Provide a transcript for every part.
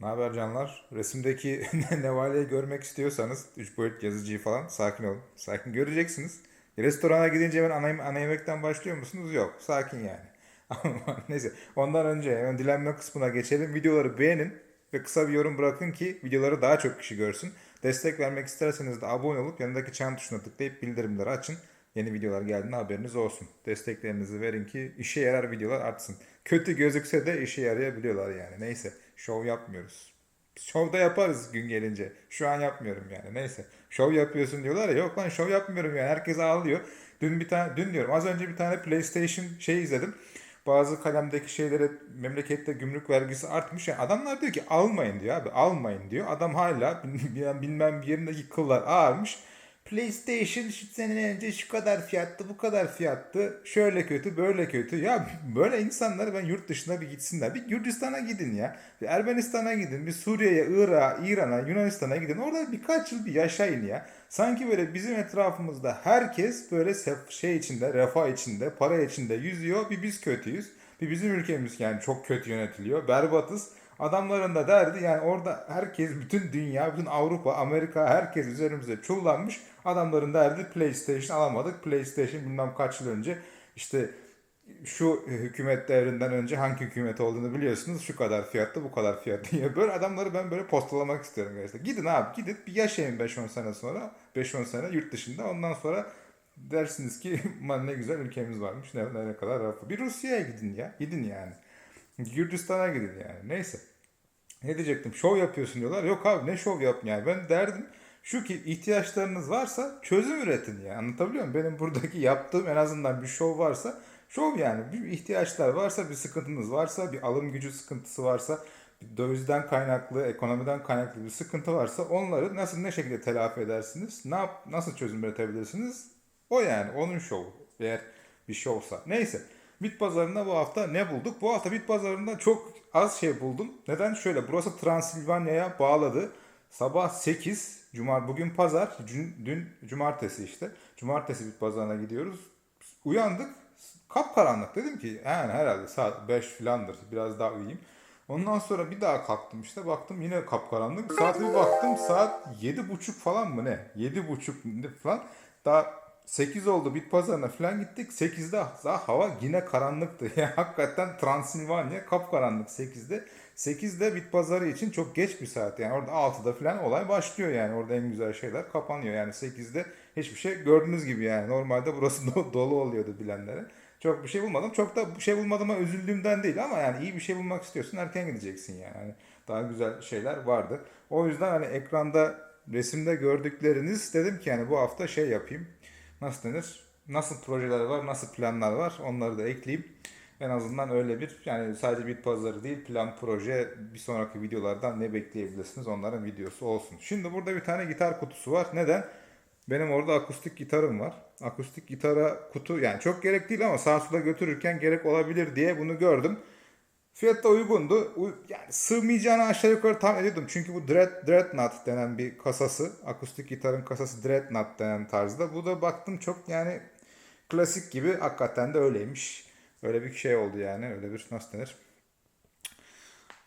Ne haber canlar? Resimdeki Nevale'yi görmek istiyorsanız 3 boyut yazıcıyı falan sakin olun. Sakin göreceksiniz. Restorana gidince hemen ana, ana yemekten başlıyor musunuz? Yok. Sakin yani. Ama neyse. Ondan önce hemen dilenme kısmına geçelim. Videoları beğenin ve kısa bir yorum bırakın ki videoları daha çok kişi görsün. Destek vermek isterseniz de abone olup yanındaki çan tuşuna tıklayıp bildirimleri açın. Yeni videolar geldiğinde haberiniz olsun. Desteklerinizi verin ki işe yarar videolar artsın. Kötü gözükse de işe yarayabiliyorlar yani. Neyse şov yapmıyoruz. Şov da yaparız gün gelince. Şu an yapmıyorum yani. Neyse. Şov yapıyorsun diyorlar ya. Yok lan şov yapmıyorum yani. Herkes ağlıyor. Dün bir tane dün diyorum. Az önce bir tane PlayStation şey izledim. Bazı kalemdeki şeylere memlekette gümrük vergisi artmış. Yani adamlar diyor ki almayın diyor abi. Almayın diyor. Adam hala bilmem bir yerindeki kıllar ağarmış. PlayStation şu sene önce şu kadar fiyattı, bu kadar fiyattı. Şöyle kötü, böyle kötü. Ya böyle insanları ben yurt dışına bir gitsinler. Bir Gürcistan'a gidin ya. Bir Ermenistan'a gidin. Bir Suriye'ye, Irak'a, İran'a, Yunanistan'a gidin. Orada birkaç yıl bir yaşayın ya. Sanki böyle bizim etrafımızda herkes böyle şey içinde, refah içinde, para içinde yüzüyor. Bir biz kötüyüz. Bir bizim ülkemiz yani çok kötü yönetiliyor. Berbatız. Adamların da derdi yani orada herkes, bütün dünya, bütün Avrupa, Amerika herkes üzerimize çullanmış. Adamların derdi PlayStation alamadık. PlayStation bilmem kaç yıl önce işte şu hükümet devrinden önce hangi hükümet olduğunu biliyorsunuz. Şu kadar fiyatta bu kadar fiyat diye. Böyle adamları ben böyle postalamak istiyorum gerçekten. Gidin abi gidip bir yaşayın 5-10 sene sonra. 5-10 sene yurt dışında. Ondan sonra dersiniz ki "Man ne güzel ülkemiz varmış. Ne, ne kadar rahat. Bir Rusya'ya gidin ya. Gidin yani. Gürcistan'a gidin yani. Neyse. Ne diyecektim? Şov yapıyorsun diyorlar. Yok abi ne şov yap yani. Ben derdim şu ki ihtiyaçlarınız varsa çözüm üretin ya. Anlatabiliyor muyum? Benim buradaki yaptığım en azından bir şov varsa şov yani. Bir ihtiyaçlar varsa, bir sıkıntınız varsa, bir alım gücü sıkıntısı varsa, bir dövizden kaynaklı, ekonomiden kaynaklı bir sıkıntı varsa onları nasıl ne şekilde telafi edersiniz? Ne yap, nasıl çözüm üretebilirsiniz? O yani onun şovu. Eğer bir şovsa. Neyse. Bit pazarında bu hafta ne bulduk? Bu hafta bit pazarında çok az şey buldum. Neden? Şöyle burası Transilvanya'ya bağladı. Sabah 8, Cuma, bugün pazar, dün, dün cumartesi işte. Cumartesi bit pazarına gidiyoruz. Uyandık, kapkaranlık. Dedim ki yani herhalde saat 5 filandır, biraz daha uyuyayım. Ondan sonra bir daha kalktım işte baktım yine kapkaranlık. Saate bir baktım saat 7.30 falan mı ne? 7.30 falan. Daha 8 oldu bit pazarına falan gittik. 8'de daha hava yine karanlıktı. Yani hakikaten Transilvanya kapkaranlık 8'de. 8'de bit pazarı için çok geç bir saat. Yani orada 6'da falan olay başlıyor yani. Orada en güzel şeyler kapanıyor. Yani 8'de hiçbir şey gördüğünüz gibi yani. Normalde burası do- dolu oluyordu bilenlere. Çok bir şey bulmadım. Çok da bir şey bulmadığıma üzüldüğümden değil ama yani iyi bir şey bulmak istiyorsun erken gideceksin yani. Hani daha güzel şeyler vardı. O yüzden hani ekranda resimde gördükleriniz dedim ki yani bu hafta şey yapayım nasıl denir? Nasıl projeler var, nasıl planlar var onları da ekleyeyim. En azından öyle bir yani sadece bir pazarı değil plan proje bir sonraki videolardan ne bekleyebilirsiniz onların videosu olsun. Şimdi burada bir tane gitar kutusu var. Neden? Benim orada akustik gitarım var. Akustik gitara kutu yani çok gerek değil ama sağa sola götürürken gerek olabilir diye bunu gördüm. Fiyat da uygundu. Yani sığmayacağını aşağı yukarı tahmin ediyordum. Çünkü bu Dread, Dreadnought denen bir kasası. Akustik gitarın kasası Dreadnought denen tarzda. Bu da baktım çok yani klasik gibi hakikaten de öyleymiş. Öyle bir şey oldu yani. Öyle bir nasıl denir?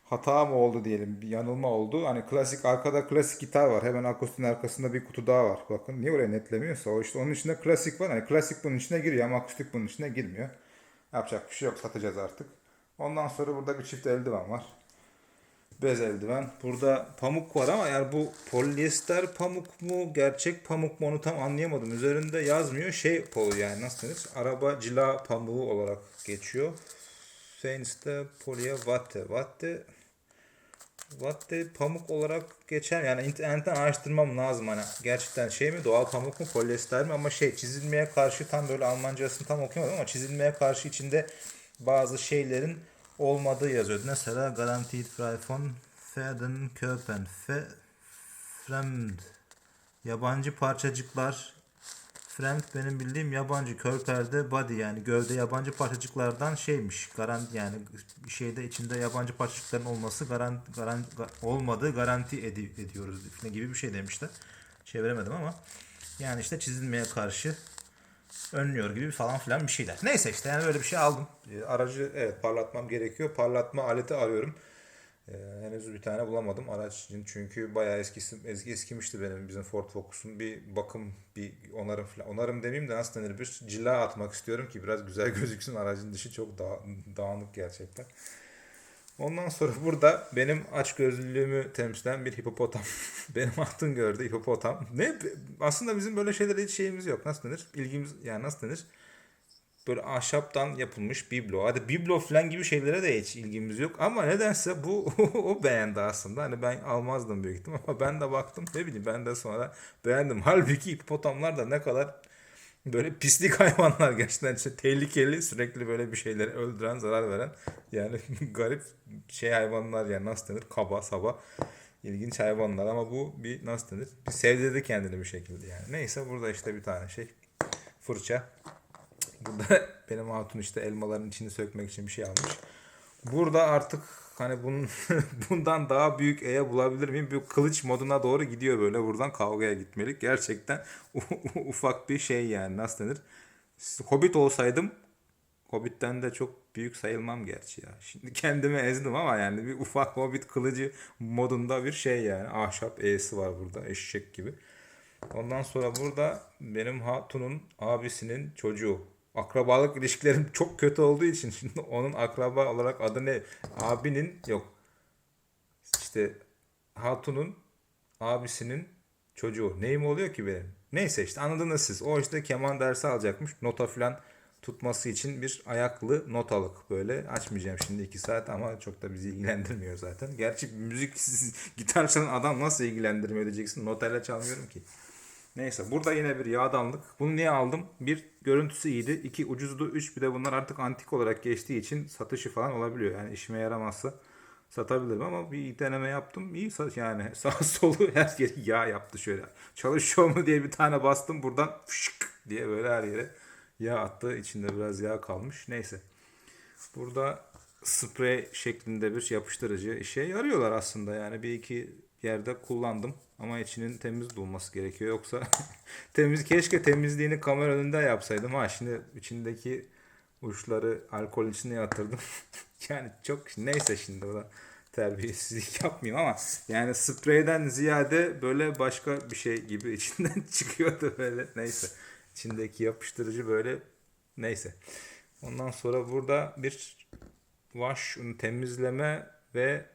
Hata mı oldu diyelim. Bir yanılma oldu. Hani klasik arkada klasik gitar var. Hemen akustiğin arkasında bir kutu daha var. Bakın niye oraya netlemiyorsa o işte onun içinde klasik var. Hani klasik bunun içine giriyor ama akustik bunun içine girmiyor. Yapacak bir şey yok. Satacağız artık. Ondan sonra burada bir çift eldiven var. Bez eldiven. Burada pamuk var ama yani bu polyester pamuk mu, gerçek pamuk mu onu tam anlayamadım. Üzerinde yazmıyor. Şey polo yani nasıl denir? Araba cila pamuğu olarak geçiyor. Feinste polye watte. Watte Watte pamuk olarak geçer yani internetten araştırmam lazım hani gerçekten şey mi doğal pamuk mu polyester mi ama şey çizilmeye karşı tam böyle Almancasını tam okuyamadım ama çizilmeye karşı içinde bazı şeylerin olmadığı yazıyordu. Mesela Garantiert frei von Pferden Köpen Fe, Fremd yabancı parçacıklar Fremd benim bildiğim yabancı körperde body yani gövde yabancı parçacıklardan şeymiş. Garanti yani şeyde içinde yabancı parçacıkların olması garanti, garanti olmadığı garanti edi- ediyoruz gibi bir şey demişler. Çeviremedim ama yani işte çizilmeye karşı önlüyor gibi falan filan bir şeyler. Neyse işte yani böyle bir şey aldım. Ee, Aracı evet parlatmam gerekiyor. Parlatma aleti arıyorum. Ee, henüz bir tane bulamadım araç için çünkü bayağı eskisi, eski eskimişti benim bizim Ford Focus'un bir bakım bir onarım falan onarım demeyeyim de nasıl denir bir cila atmak istiyorum ki biraz güzel gözüksün aracın dışı çok da, dağınık gerçekten. Ondan sonra burada benim açgözlülüğümü temsilen bir hipopotam. benim hatun gördü hipopotam. Ne aslında bizim böyle şeylere hiç şeyimiz yok. Nasıl denir? İlgimiz yani nasıl denir? Böyle ahşaptan yapılmış biblo. Hadi biblo falan gibi şeylere de hiç ilgimiz yok. Ama nedense bu o beğendi aslında. Hani ben almazdım büyük ihtimal ama ben de baktım ne bileyim ben de sonra beğendim. Halbuki hipopotamlar da ne kadar böyle pislik hayvanlar gerçekten işte tehlikeli sürekli böyle bir şeyleri öldüren zarar veren yani garip şey hayvanlar yani nasıl denir? Kaba saba ilginç hayvanlar ama bu bir nasıl denir? Bir sevdirdi kendini bir şekilde yani. Neyse burada işte bir tane şey fırça. Burada benim hatun işte elmaların içini sökmek için bir şey almış. Burada artık hani bunun bundan daha büyük E'ye bulabilir miyim? Bir kılıç moduna doğru gidiyor böyle buradan kavgaya gitmelik. Gerçekten ufak bir şey yani nasıl denir? Hobbit olsaydım Hobbit'ten de çok büyük sayılmam gerçi ya. Şimdi kendimi ezdim ama yani bir ufak Hobbit kılıcı modunda bir şey yani. Ahşap E'si var burada eşek gibi. Ondan sonra burada benim hatunun abisinin çocuğu akrabalık ilişkilerim çok kötü olduğu için şimdi onun akraba olarak adı ne? Abinin yok. İşte hatunun abisinin çocuğu. Neyim oluyor ki benim? Neyse işte anladınız siz. O işte keman dersi alacakmış. Nota falan tutması için bir ayaklı notalık böyle. Açmayacağım şimdi iki saat ama çok da bizi ilgilendirmiyor zaten. Gerçi müzik gitar çalan adam nasıl ilgilendirmiyor diyeceksin. Notayla çalmıyorum ki. Neyse burada yine bir yağdanlık. Bunu niye aldım? Bir görüntüsü iyiydi. iki ucuzdu. Üç bir de bunlar artık antik olarak geçtiği için satışı falan olabiliyor. Yani işime yaramazsa satabilirim ama bir deneme yaptım. İyi sat yani sağ solu her yeri yağ yaptı şöyle. Çalışıyor mu diye bir tane bastım buradan fışk diye böyle her yere yağ attı. İçinde biraz yağ kalmış. Neyse. Burada sprey şeklinde bir yapıştırıcı işe yarıyorlar aslında. Yani bir iki yerde kullandım. Ama içinin temiz olması gerekiyor. Yoksa temiz keşke temizliğini kamera önünde yapsaydım. Ha şimdi içindeki uçları alkol içine yatırdım. yani çok neyse şimdi o da terbiyesizlik yapmayayım ama yani spreyden ziyade böyle başka bir şey gibi içinden çıkıyordu böyle neyse. İçindeki yapıştırıcı böyle neyse. Ondan sonra burada bir wash temizleme ve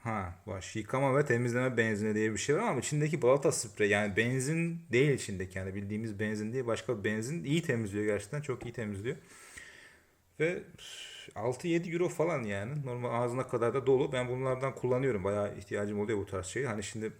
Ha baş yıkama ve temizleme benzini diye bir şey var ama içindeki balata sprey yani benzin değil içindeki yani bildiğimiz benzin değil başka bir benzin iyi temizliyor gerçekten çok iyi temizliyor. Ve 6-7 euro falan yani normal ağzına kadar da dolu. Ben bunlardan kullanıyorum bayağı ihtiyacım oluyor bu tarz şey. Hani şimdi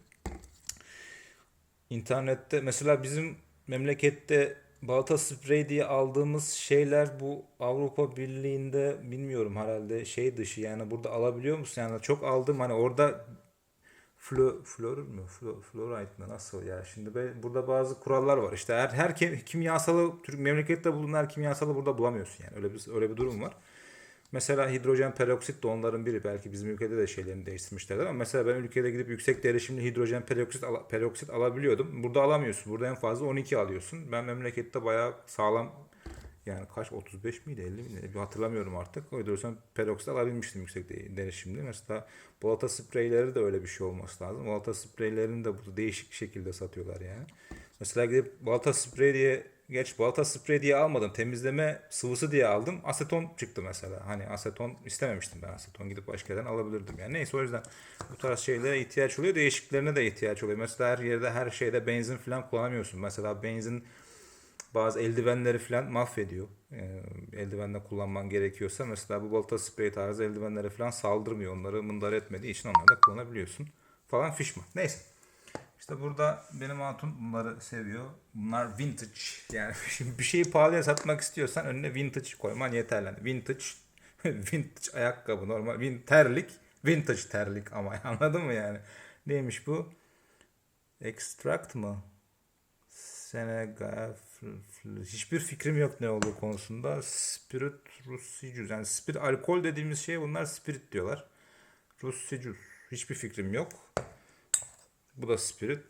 internette mesela bizim memlekette balata sprey diye aldığımız şeyler bu Avrupa Birliği'nde bilmiyorum herhalde şey dışı yani burada alabiliyor musun? Yani çok aldım hani orada flo, flor mu? Flo, fluoride mi? Nasıl ya? Şimdi be, burada bazı kurallar var. İşte her, her kimyasalı Türk memlekette bulunan her kimyasalı burada bulamıyorsun yani. Öyle bir öyle bir durum var. Mesela hidrojen peroksit de onların biri. Belki bizim ülkede de şeylerini değiştirmişlerdir ama mesela ben ülkede gidip yüksek derişimli hidrojen peroksit, al peroksit alabiliyordum. Burada alamıyorsun. Burada en fazla 12 alıyorsun. Ben memlekette bayağı sağlam yani kaç 35 miydi 50 miydi hatırlamıyorum artık. O yüzden peroksit alabilmiştim yüksek derişimli. Mesela balata spreyleri de öyle bir şey olması lazım. Balata spreylerini de burada değişik şekilde satıyorlar yani. Mesela gidip balata sprey diye Geç balata sprey diye almadım. Temizleme sıvısı diye aldım. Aseton çıktı mesela. Hani aseton istememiştim ben aseton. Gidip başka yerden alabilirdim. Yani neyse o yüzden bu tarz şeylere ihtiyaç oluyor. Değişikliklerine de ihtiyaç oluyor. Mesela her yerde her şeyde benzin falan kullanamıyorsun. Mesela benzin bazı eldivenleri falan mahvediyor. Ee, eldivenle kullanman gerekiyorsa mesela bu balata sprey tarzı eldivenleri falan saldırmıyor. Onları mındar etmediği için onları da kullanabiliyorsun. Falan fişman. Neyse. İşte burada benim hatun bunları seviyor. Bunlar vintage. Yani şimdi bir şeyi pahalıya satmak istiyorsan önüne vintage koyman yeterli. Vintage vintage ayakkabı normal vin terlik vintage terlik ama anladın mı yani? Neymiş bu? Extract mı? Senegal hiçbir fikrim yok ne olduğu konusunda. Spirit Russicus yani spirit alkol dediğimiz şey bunlar spirit diyorlar. Russicus hiçbir fikrim yok. Bu da Spirit.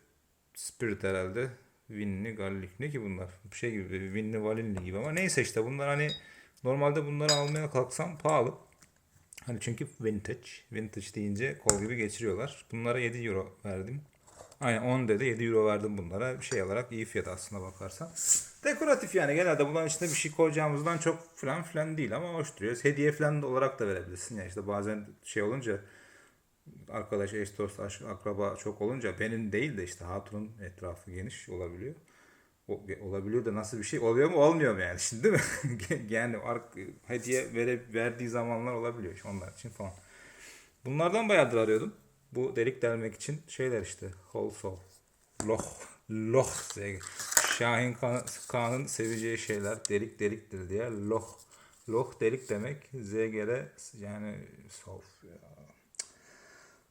Spirit herhalde. Winli, Gallik. Ne ki bunlar? Bir şey gibi. Winli, Valinli gibi ama neyse işte bunlar hani normalde bunları almaya kalksam pahalı. Hani çünkü vintage. Vintage deyince kol gibi geçiriyorlar. Bunlara 7 euro verdim. Aynen 10 dedi 7 euro verdim bunlara. Bir şey olarak iyi fiyat aslında bakarsan. Dekoratif yani genelde bunların içinde bir şey koyacağımızdan çok falan filan değil ama hoş duruyor. Hediye falan olarak da verebilirsin. Yani işte bazen şey olunca arkadaş, eş, dost, aşk, akraba çok olunca benim değil de işte hatunun etrafı geniş olabiliyor. O, olabiliyor da nasıl bir şey oluyor mu olmuyor mu yani şimdi değil mi? yani ar- hediye vere, verdiği zamanlar olabiliyor onlar için falan. Bunlardan bayağıdır arıyordum. Bu delik delmek için şeyler işte. Hol sol. Loh. Loh. Şahin Kağan- Kağan'ın seveceği şeyler delik deliktir diye. Loh. Loh delik demek. ZGR yani sof ya.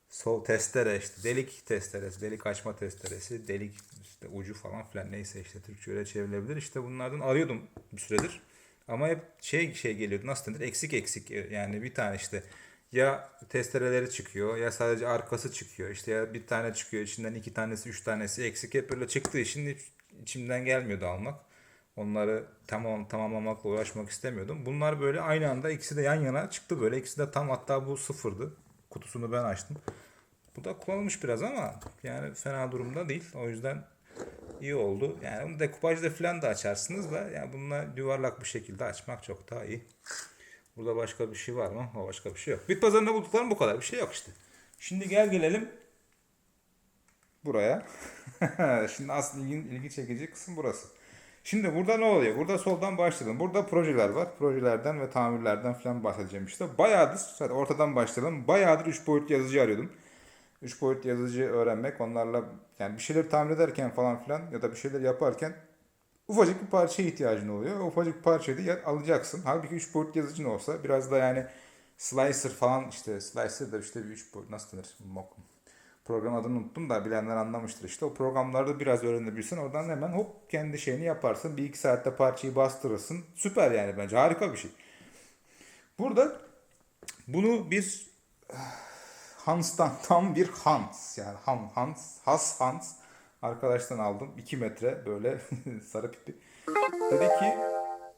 Sol testere işte delik testeresi, delik açma testeresi, delik işte ucu falan filan neyse işte Türkçe öyle çevrilebilir. İşte bunlardan arıyordum bir süredir. Ama hep şey şey geliyordu nasıl denir eksik eksik yani bir tane işte ya testereleri çıkıyor ya sadece arkası çıkıyor işte ya bir tane çıkıyor içinden iki tanesi üç tanesi eksik hep böyle çıktığı için içimden gelmiyordu almak. Onları tamam tamamlamakla uğraşmak istemiyordum. Bunlar böyle aynı anda ikisi de yan yana çıktı böyle. İkisi de tam hatta bu sıfırdı. Kutusunu ben açtım. Bu da kullanılmış biraz ama yani fena durumda değil. O yüzden iyi oldu. Yani bunu dekupajda falan da açarsınız da yani bununla yuvarlak bir şekilde açmak çok daha iyi. Burada başka bir şey var mı? O başka bir şey yok. Bit pazarında bulduklarım bu kadar. Bir şey yok işte. Şimdi gel gelelim buraya. Şimdi asıl ilgi, ilgi çekici kısım burası. Şimdi burada ne oluyor? Burada soldan başlayalım. Burada projeler var. Projelerden ve tamirlerden falan bahsedeceğim işte. Bayağıdır, hadi ortadan başlayalım. Bayağıdır 3 boyutlu yazıcı arıyordum. 3 boyutlu yazıcı öğrenmek, onlarla yani bir şeyler tamir ederken falan filan ya da bir şeyler yaparken ufacık bir parçaya ihtiyacın oluyor. Ufacık bir parçayı da alacaksın. Halbuki 3 boyutlu yazıcın olsa biraz da yani slicer falan işte slicer da işte bir 3 boyut nasıl denir? Mock. Program adını unuttum da bilenler anlamıştır işte. O programlarda biraz öğrenebilirsin. Oradan hemen hop kendi şeyini yaparsın. Bir iki saatte parçayı bastırırsın. Süper yani bence harika bir şey. Burada bunu bir Hans'tan tam bir Hans yani Han, Hans, Has Hans arkadaştan aldım. 2 metre böyle sarı pipi. Dedi ki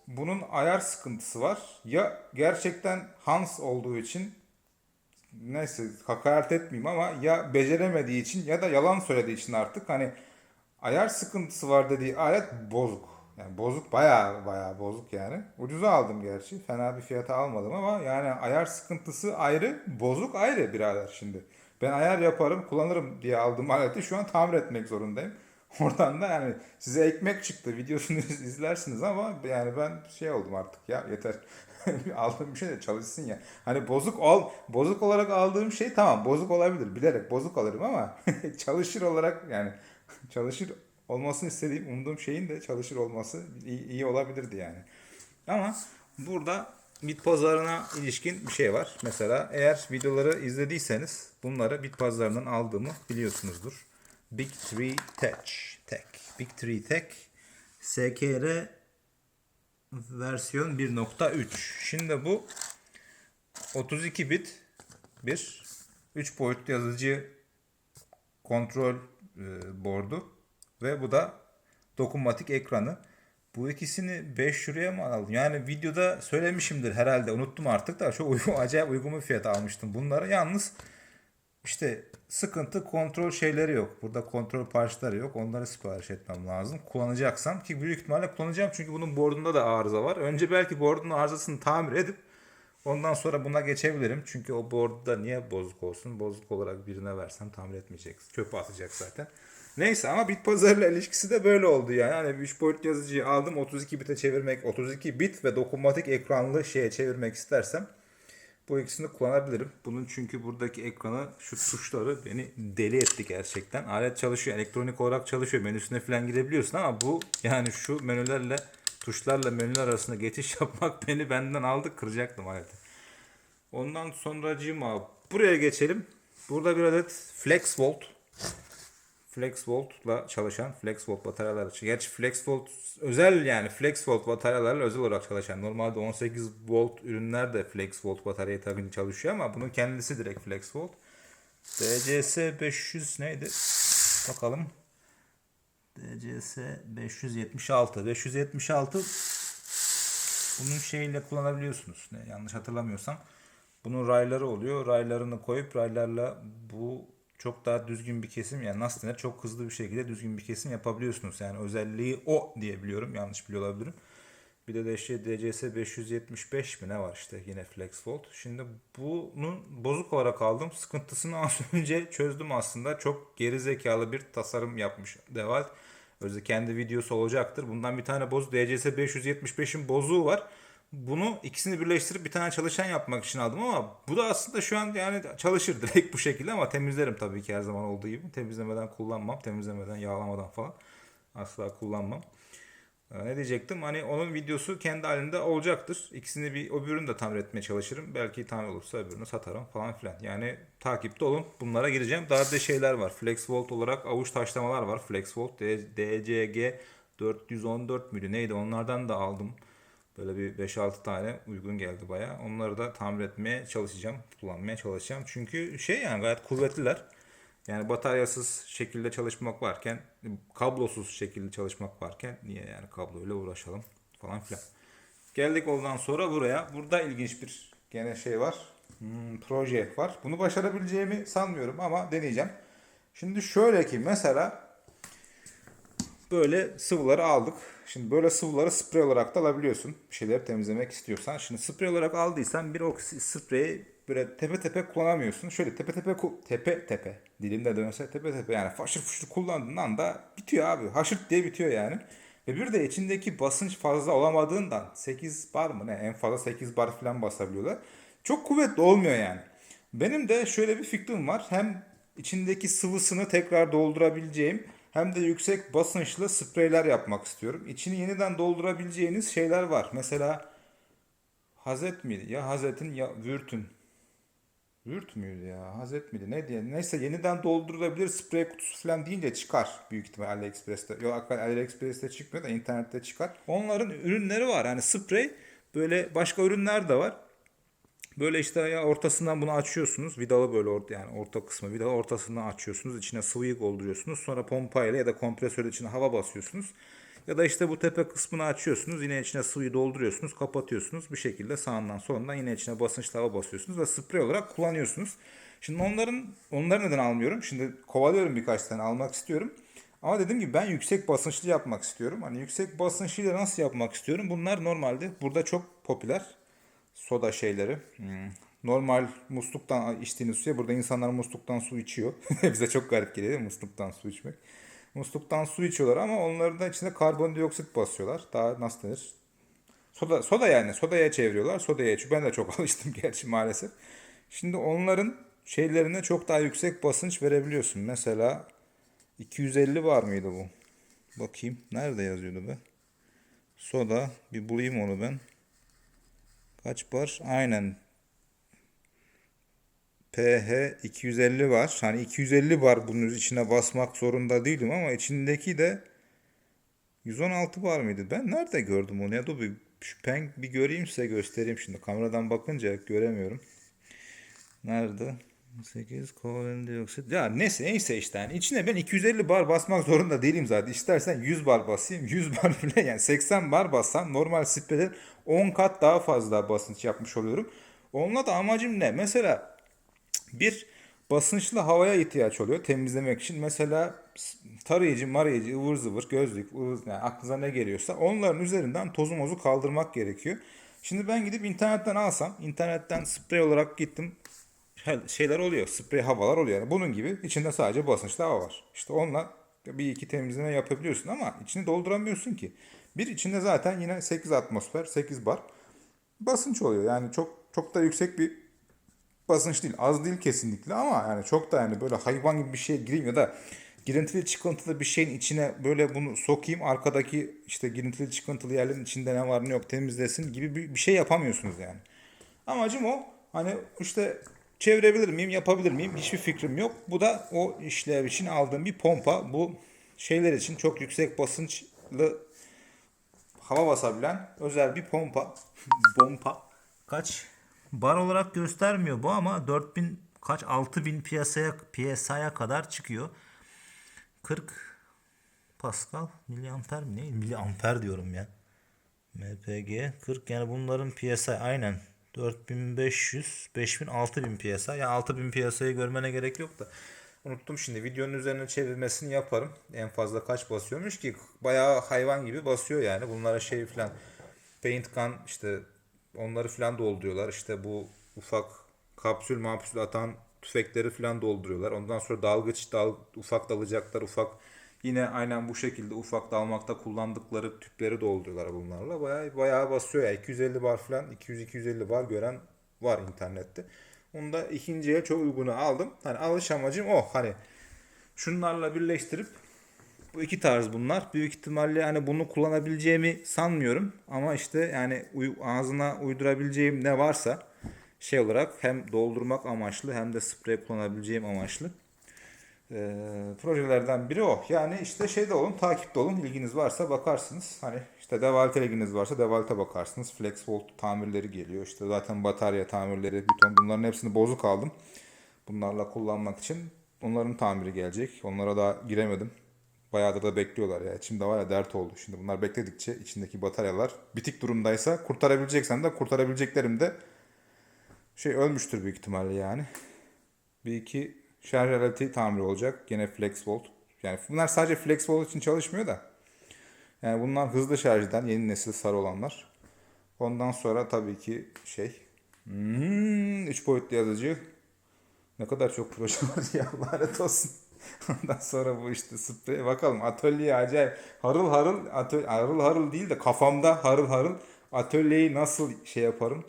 bunun ayar sıkıntısı var. Ya gerçekten Hans olduğu için neyse hakaret etmeyeyim ama ya beceremediği için ya da yalan söylediği için artık hani ayar sıkıntısı var dediği alet bozuk. Yani bozuk baya baya bozuk yani. Ucuza aldım gerçi. Fena bir fiyata almadım ama yani ayar sıkıntısı ayrı, bozuk ayrı birader şimdi. Ben ayar yaparım, kullanırım diye aldığım aleti şu an tamir etmek zorundayım. Oradan da yani size ekmek çıktı videosunu izlersiniz ama yani ben şey oldum artık ya yeter. aldığım bir şey de çalışsın ya. Hani bozuk ol, bozuk olarak aldığım şey tamam bozuk olabilir. Bilerek bozuk alırım ama çalışır olarak yani çalışır olmasını istediğim, umduğum şeyin de çalışır olması iyi, iyi olabilirdi yani. Ama burada bit pazarına ilişkin bir şey var. Mesela eğer videoları izlediyseniz bunları bit pazarından aldığımı biliyorsunuzdur. Big Tree Tech. Tech. Big Tree Tech. SKR versiyon 1.3. Şimdi bu 32 bit bir 3 boyutlu yazıcı kontrol e, board'u ve bu da dokunmatik ekranı. Bu ikisini 5 liraya mı aldım? Yani videoda söylemişimdir herhalde. Unuttum artık da çok uygun, acayip uygun bir fiyata almıştım bunları. Yalnız işte sıkıntı kontrol şeyleri yok. Burada kontrol parçaları yok. Onları sipariş etmem lazım. Kullanacaksam ki büyük ihtimalle kullanacağım çünkü bunun boardunda da arıza var. Önce belki boardun arızasını tamir edip ondan sonra buna geçebilirim. Çünkü o boardda niye bozuk olsun? Bozuk olarak birine versem tamir etmeyecek. Çöpe atacak zaten. Neyse ama bit pazarıyla ilişkisi de böyle oldu yani. Hani 3 boyutlu yazıcıyı aldım 32 bite çevirmek, 32 bit ve dokunmatik ekranlı şeye çevirmek istersem bu ikisini kullanabilirim. Bunun çünkü buradaki ekranı, şu tuşları beni deli etti gerçekten. Alet çalışıyor, elektronik olarak çalışıyor. Menüsüne falan girebiliyorsun ama bu yani şu menülerle, tuşlarla menüler arasında geçiş yapmak beni benden aldı. Kıracaktım aleti. Ondan sonracığıma buraya geçelim. Burada bir adet FlexVolt FlexVolt'la çalışan FlexVolt bataryalar için. Gerçi FlexVolt özel yani FlexVolt bataryalarla özel olarak çalışan. Normalde 18 volt ürünler de FlexVolt bataryayı takınca çalışıyor ama bunun kendisi direkt FlexVolt. DCS 500 neydi? Bakalım. DCS 576. 576 bunun şeyiyle kullanabiliyorsunuz. Ne, yanlış hatırlamıyorsam. Bunun rayları oluyor. Raylarını koyup raylarla bu çok daha düzgün bir kesim yani nasıl denir çok hızlı bir şekilde düzgün bir kesim yapabiliyorsunuz. Yani özelliği o diye biliyorum. Yanlış biliyor olabilirim. Bir de DSC DCS 575 mi ne var işte yine Flex Fold. Şimdi bunun bozuk olarak aldım. Sıkıntısını az önce çözdüm aslında. Çok geri zekalı bir tasarım yapmış Deval. Özellikle kendi videosu olacaktır. Bundan bir tane bozuk DCS 575'in bozuğu var. Bunu ikisini birleştirip bir tane çalışan yapmak için aldım ama bu da aslında şu an yani çalışır direkt bu şekilde ama temizlerim tabii ki her zaman olduğu gibi. Temizlemeden kullanmam. Temizlemeden, yağlamadan falan asla kullanmam. Ee, Ne diyecektim? Hani onun videosu kendi halinde olacaktır. İkisini bir öbürünü de tamir etmeye çalışırım. Belki tamir olursa öbürünü satarım falan filan. Yani takipte olun. Bunlara gireceğim. Daha da şeyler var. FlexVolt olarak avuç taşlamalar var. FlexVolt DCG 414 müydü neydi? Onlardan da aldım. Böyle bir 5-6 tane uygun geldi baya. Onları da tamir etmeye çalışacağım. Kullanmaya çalışacağım. Çünkü şey yani gayet kuvvetliler. Yani bataryasız şekilde çalışmak varken, kablosuz şekilde çalışmak varken niye yani kabloyla uğraşalım falan filan. Geldik ondan sonra buraya. Burada ilginç bir gene şey var. Hmm, proje var. Bunu başarabileceğimi sanmıyorum ama deneyeceğim. Şimdi şöyle ki mesela böyle sıvıları aldık. Şimdi böyle sıvıları sprey olarak da alabiliyorsun. Bir şeyleri temizlemek istiyorsan. Şimdi sprey olarak aldıysan bir o spreyi böyle tepe tepe kullanamıyorsun. Şöyle tepe tepe tepe tepe dilimde dönse tepe tepe yani faşır fuşur kullandığın anda bitiyor abi. Haşırt diye bitiyor yani. Ve bir de içindeki basınç fazla olamadığından 8 bar mı ne en fazla 8 bar falan basabiliyorlar. Çok kuvvetli olmuyor yani. Benim de şöyle bir fikrim var. Hem içindeki sıvısını tekrar doldurabileceğim hem de yüksek basınçlı spreyler yapmak istiyorum. İçini yeniden doldurabileceğiniz şeyler var. Mesela Hazet miydi? Ya Hazet'in ya Vürt'ün. Vürt müydü ya? Hazet miydi? Ne diye? Neyse yeniden doldurulabilir sprey kutusu falan deyince çıkar büyük ihtimal AliExpress'te. Yok AliExpress'te çıkmıyor da internette çıkar. Onların ürünleri var. Yani sprey böyle başka ürünler de var. Böyle işte ya ortasından bunu açıyorsunuz. Vidalı böyle orta yani orta kısmı vidalı ortasından açıyorsunuz. İçine sıvıyı dolduruyorsunuz. Sonra pompayla ya da kompresörle içine hava basıyorsunuz. Ya da işte bu tepe kısmını açıyorsunuz. Yine içine sıvıyı dolduruyorsunuz. Kapatıyorsunuz. Bir şekilde sağından solundan yine içine basınçlı hava basıyorsunuz. Ve sprey olarak kullanıyorsunuz. Şimdi onların onları neden almıyorum? Şimdi kovalıyorum birkaç tane almak istiyorum. Ama dediğim gibi ben yüksek basınçlı yapmak istiyorum. Hani yüksek basınçlıyla nasıl yapmak istiyorum? Bunlar normalde burada çok popüler soda şeyleri. Hmm. Normal musluktan içtiğiniz suya burada insanlar musluktan su içiyor. Bize çok garip geliyor değil mi musluktan su içmek. Musluktan su içiyorlar ama onların da içine karbondioksit basıyorlar. Daha nasıl denir? Soda, soda yani sodaya çeviriyorlar. Sodaya içiyor. Ben de çok alıştım gerçi maalesef. Şimdi onların şeylerine çok daha yüksek basınç verebiliyorsun. Mesela 250 var mıydı bu? Bakayım. Nerede yazıyordu be? Soda. Bir bulayım onu ben. Kaç bar? Aynen. pH 250 var. Hani 250 bar bunun içine basmak zorunda değilim ama içindeki de 116 bar mıydı? Ben nerede gördüm onu ya? Dur bir, şu pen bir göreyim size göstereyim şimdi. Kameradan bakınca göremiyorum. Nerede? 8 karbondioksit. Ya neyse neyse işte yani içine ben 250 bar basmak zorunda değilim zaten. İstersen 100 bar basayım. 100 bar bile yani 80 bar bassam normal spreyden 10 kat daha fazla basınç yapmış oluyorum. Onunla da amacım ne? Mesela bir basınçlı havaya ihtiyaç oluyor temizlemek için. Mesela tarayıcı, marayıcı, ıvır zıvır, gözlük, ıvır, yani aklınıza ne geliyorsa onların üzerinden tozu mozu kaldırmak gerekiyor. Şimdi ben gidip internetten alsam, internetten sprey olarak gittim şeyler oluyor. Sprey havalar oluyor. Yani bunun gibi içinde sadece basınçlı hava var. İşte onunla bir iki temizleme yapabiliyorsun ama içini dolduramıyorsun ki. Bir içinde zaten yine 8 atmosfer, 8 bar basınç oluyor. Yani çok çok da yüksek bir basınç değil. Az değil kesinlikle ama yani çok da yani böyle hayvan gibi bir şey gireyim ya da girintili çıkıntılı bir şeyin içine böyle bunu sokayım arkadaki işte girintili çıkıntılı yerlerin içinde ne var ne yok temizlesin gibi bir, bir şey yapamıyorsunuz yani. Amacım o. Hani işte çevirebilir miyim, yapabilir miyim? Hiçbir fikrim yok. Bu da o işlev için aldığım bir pompa. Bu şeyler için çok yüksek basınçlı hava basabilen özel bir pompa. pompa. Kaç? Bar olarak göstermiyor bu ama 4000 kaç 6000 piyasaya piyasaya kadar çıkıyor. 40 Pascal miliamper mi ne? Miliamper diyorum ya. MPG 40 yani bunların piyasa aynen 4500, 5000, 6000 piyasa. Yani 6000 piyasayı görmene gerek yok da. Unuttum şimdi. Videonun üzerine çevirmesini yaparım. En fazla kaç basıyormuş ki? Bayağı hayvan gibi basıyor yani. Bunlara şey falan paint gun işte onları falan dolduruyorlar. İşte bu ufak kapsül mapsül atan tüfekleri falan dolduruyorlar. Ondan sonra dalgıç, dal, ufak dalacaklar, ufak yine aynen bu şekilde ufak dalmakta kullandıkları tüpleri dolduruyorlar bunlarla. Bayağı bayağı basıyor ya. 250 bar falan 200-250 bar gören var internette. Onu da ikinciye çok uygunu aldım. Hani alış amacım o. Hani şunlarla birleştirip bu iki tarz bunlar. Büyük ihtimalle hani bunu kullanabileceğimi sanmıyorum. Ama işte yani ağzına uydurabileceğim ne varsa şey olarak hem doldurmak amaçlı hem de sprey kullanabileceğim amaçlı ee, projelerden biri o. Yani işte şeyde olun, takipte olun. İlginiz varsa bakarsınız. Hani işte Devalte ilginiz varsa Devalte bakarsınız. FlexVolt tamirleri geliyor. İşte zaten batarya tamirleri, bir ton bunların hepsini bozuk aldım. Bunlarla kullanmak için. Onların tamiri gelecek. Onlara daha giremedim. Bayağıdır da bekliyorlar ya. İçimde var ya dert oldu. Şimdi bunlar bekledikçe içindeki bataryalar bitik durumdaysa kurtarabileceksen de kurtarabileceklerim de şey ölmüştür büyük ihtimalle yani. Bir iki şarj aleti tamiri olacak. Gene FlexVolt. Yani bunlar sadece FlexVolt için çalışmıyor da. Yani bunlar hızlı şarj eden yeni nesil sarı olanlar. Ondan sonra tabii ki şey. Hmm, üç boyutlu yazıcı. Ne kadar çok proje var ya lanet olsun. Ondan sonra bu işte sprey. Bakalım atölye acayip. Harıl harıl, atölye, harıl harıl değil de kafamda harıl harıl atölyeyi nasıl şey yaparım.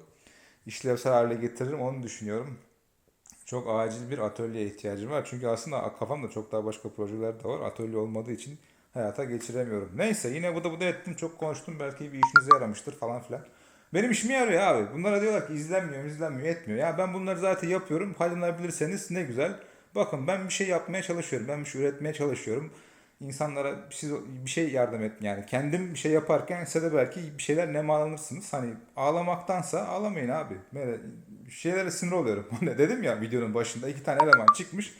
işlevsel hale getiririm onu düşünüyorum. Çok acil bir atölyeye ihtiyacım var. Çünkü aslında kafamda çok daha başka projeler de var. Atölye olmadığı için hayata geçiremiyorum. Neyse yine bu da bu da ettim. Çok konuştum. Belki bir işinize yaramıştır falan filan. Benim işime yarıyor abi. Bunlara diyorlar ki izlenmiyor, izlenmiyor, etmiyor. Ya ben bunları zaten yapıyorum. Paylaşabilirseniz ne güzel. Bakın ben bir şey yapmaya çalışıyorum. Ben bir şey üretmeye çalışıyorum. İnsanlara bir şey, bir şey yardım et. Yani kendim bir şey yaparken size de belki bir şeyler nemalanırsınız. Hani ağlamaktansa ağlamayın abi. Şeylere sinir oluyorum. Dedim ya videonun başında iki tane eleman çıkmış.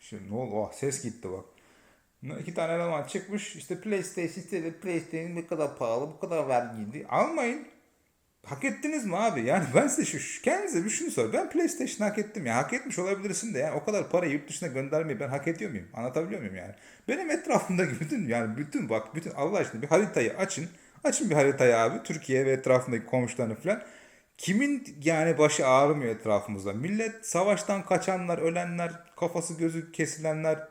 Şimdi ne oldu? Oh, ses gitti bak. İki tane eleman çıkmış. İşte PlayStation istedi. PlayStation ne kadar pahalı, bu kadar vergiydi. Almayın. Hak ettiniz mi abi? Yani ben size şu kendinize bir şunu sor. Ben PlayStation hak ettim ya. Hak etmiş olabilirsin de yani o kadar parayı yurt dışına göndermeyi ben hak ediyor muyum? Anlatabiliyor muyum yani? Benim etrafımdaki bütün yani bütün bak bütün Allah aşkına bir haritayı açın. Açın bir haritayı abi. Türkiye ve etrafındaki komşularını falan. Kimin yani başı ağrımıyor etrafımızda? Millet savaştan kaçanlar, ölenler, kafası gözü kesilenler.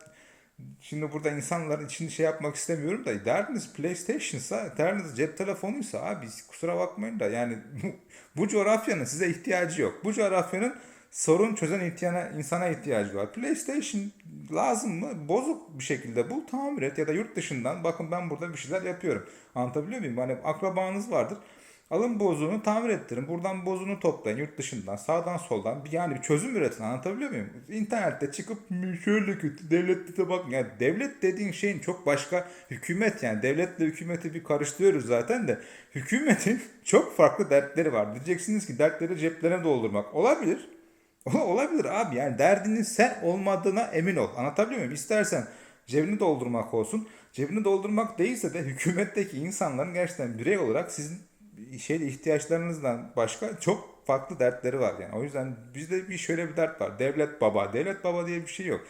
Şimdi burada insanların için şey yapmak istemiyorum da derdiniz PlayStation'sa, derdiniz cep telefonuysa abi kusura bakmayın da yani bu, bu coğrafyanın size ihtiyacı yok. Bu coğrafyanın sorun çözen ihtiyana, insana ihtiyacı var. PlayStation lazım mı? Bozuk bir şekilde bul, tamir et ya da yurt dışından bakın ben burada bir şeyler yapıyorum. Anlatabiliyor muyum? Hani akrabanız vardır. Alın bozuğunu tamir ettirin. Buradan bozuğunu toplayın yurt dışından, sağdan soldan. Yani bir çözüm üretin. Anlatabiliyor muyum? İnternette çıkıp şöyle kötü devlette de bak. Yani devlet dediğin şeyin çok başka hükümet yani devletle hükümeti bir karıştırıyoruz zaten de hükümetin çok farklı dertleri var. Diyeceksiniz ki dertleri ceplerine doldurmak. Olabilir. Olabilir abi yani derdinin sen olmadığına emin ol. Anlatabiliyor muyum? İstersen cebini doldurmak olsun. Cebini doldurmak değilse de hükümetteki insanların gerçekten birey olarak sizin şey ihtiyaçlarınızdan başka çok farklı dertleri var yani. O yüzden bizde bir şöyle bir dert var. Devlet baba. Devlet baba diye bir şey yok.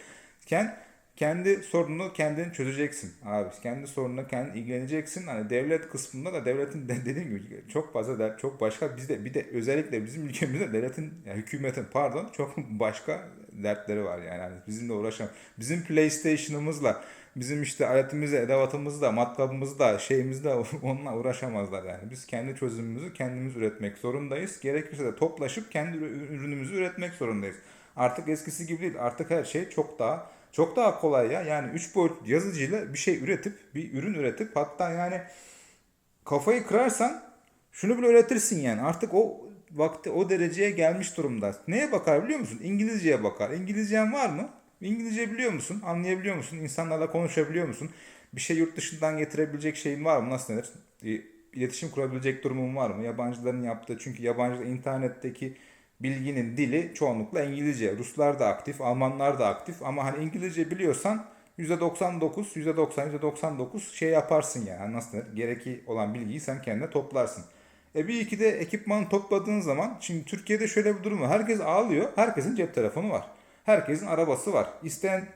Ken kendi sorununu kendin çözeceksin abi. Kendi sorununa kendin ilgileneceksin. Hani devlet kısmında da devletin de dediğim gibi çok fazla dert, çok başka bizde bir de özellikle bizim ülkemizde devletin yani hükümetin pardon çok başka dertleri var yani. yani bizimle uğraşan bizim PlayStation'ımızla bizim işte aletimizle, edevatımızla, matkabımızla, şeyimizle onunla uğraşamazlar yani. Biz kendi çözümümüzü kendimiz üretmek zorundayız. Gerekirse de toplaşıp kendi ürünümüzü üretmek zorundayız. Artık eskisi gibi değil. Artık her şey çok daha çok daha kolay ya. Yani 3 boyut yazıcıyla bir şey üretip, bir ürün üretip hatta yani kafayı kırarsan şunu bile üretirsin yani. Artık o vakti o dereceye gelmiş durumda. Neye bakar biliyor musun? İngilizceye bakar. İngilizcen var mı? İngilizce biliyor musun? Anlayabiliyor musun? İnsanlarla konuşabiliyor musun? Bir şey yurt dışından getirebilecek şeyin var mı? Nasıl denir? İletişim kurabilecek durumun var mı? Yabancıların yaptığı çünkü yabancı internetteki bilginin dili çoğunlukla İngilizce. Ruslar da aktif, Almanlar da aktif ama hani İngilizce biliyorsan %99, %90, %99 şey yaparsın yani. Nasıl denir? Gereki olan bilgiyi sen kendine toplarsın. E bir iki de ekipman topladığın zaman şimdi Türkiye'de şöyle bir durum var. Herkes ağlıyor. Herkesin cep telefonu var. Herkesin arabası var. İsteyen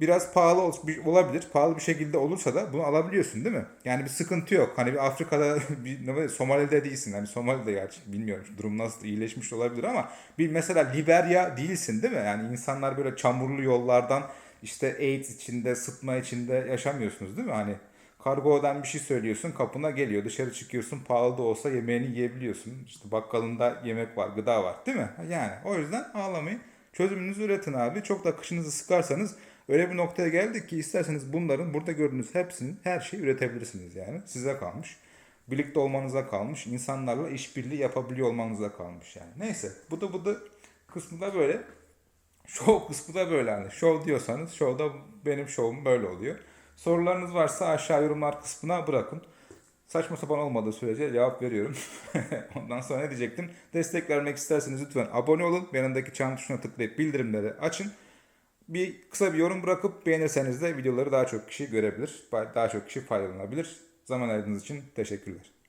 biraz pahalı olabilir. Pahalı bir şekilde olursa da bunu alabiliyorsun değil mi? Yani bir sıkıntı yok. Hani bir Afrika'da bir Somali'de değilsin. Hani Somali'de gerçi bilmiyorum durum nasıl iyileşmiş olabilir ama bir mesela Liberya değilsin değil mi? Yani insanlar böyle çamurlu yollardan işte AIDS içinde, sıtma içinde yaşamıyorsunuz değil mi? Hani kargodan bir şey söylüyorsun kapına geliyor dışarı çıkıyorsun pahalı da olsa yemeğini yiyebiliyorsun. İşte bakkalında yemek var gıda var değil mi? Yani o yüzden ağlamayın. Çözümünüzü üretin abi. Çok da kışınızı sıkarsanız öyle bir noktaya geldik ki isterseniz bunların burada gördüğünüz hepsinin her şeyi üretebilirsiniz yani. Size kalmış. Birlikte olmanıza kalmış. insanlarla işbirliği yapabiliyor olmanıza kalmış yani. Neyse bu da bu da kısmı da böyle. Show kısmı da böyle hani. Show diyorsanız show'da benim show'um böyle oluyor. Sorularınız varsa aşağı yorumlar kısmına bırakın. Saçma sapan olmadığı sürece cevap veriyorum. Ondan sonra ne diyecektim? Destek vermek isterseniz lütfen abone olun. Yanındaki çan tuşuna tıklayıp bildirimleri açın. Bir kısa bir yorum bırakıp beğenirseniz de videoları daha çok kişi görebilir. Daha çok kişi faydalanabilir. Zaman ayırdığınız için teşekkürler.